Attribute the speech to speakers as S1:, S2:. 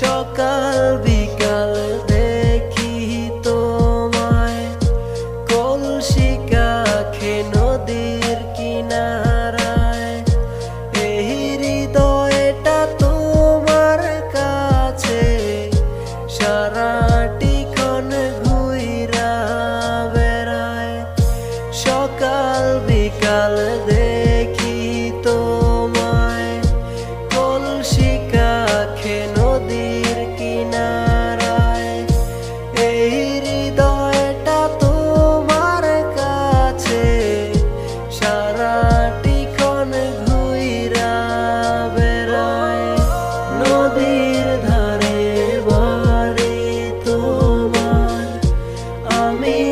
S1: সকাল বিকাল দেখি তোমায়। কলসি কাখে নদীর কিনারায়। এই হৃদয়টা তোমার কাছে। সারাটি ক্ষণ ঘুইরা বেড়ায়। সকাল বিকাল দেখি me.